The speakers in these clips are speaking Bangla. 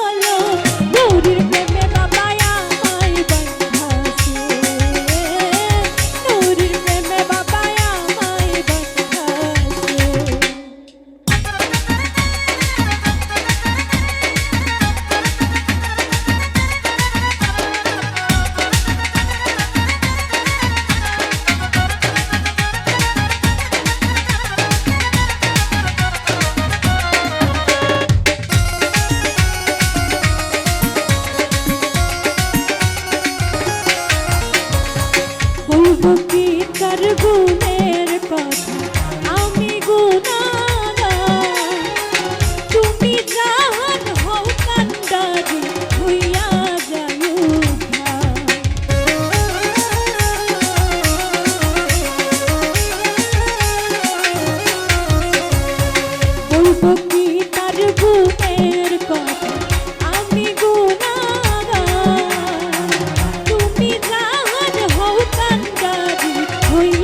বলো গৌরীর Queen.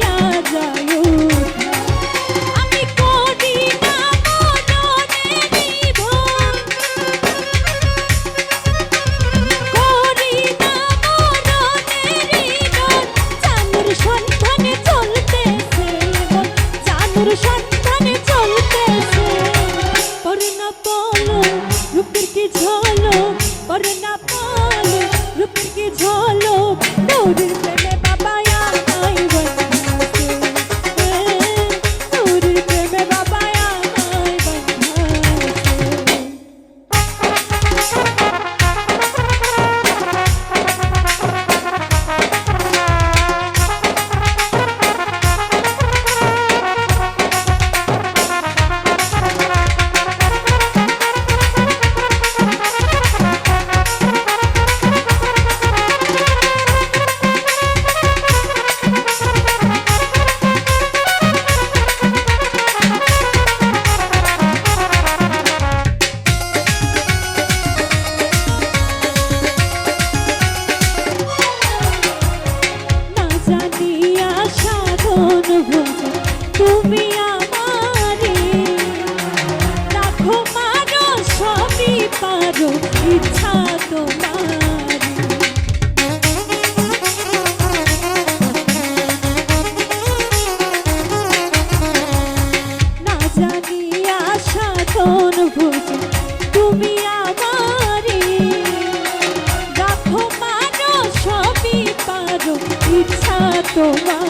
মন তুমি ইচ্ছা তোমার।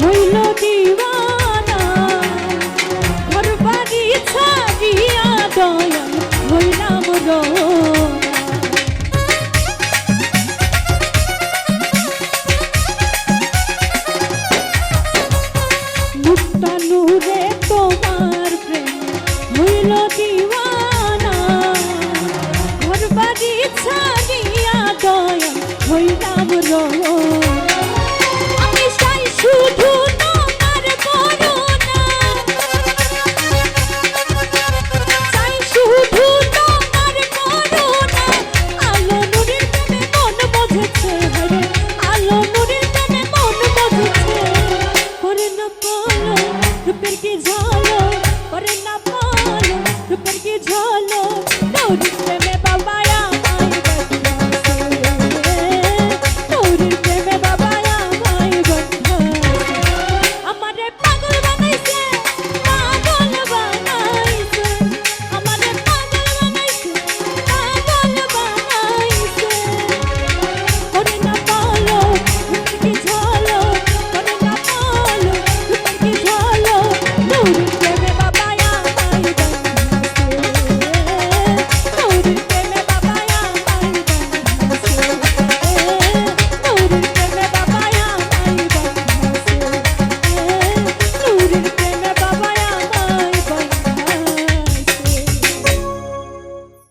হইল পোলো রূপের কি ঝালো করে না পোলো রূপের কি ঝালো দাও দিতে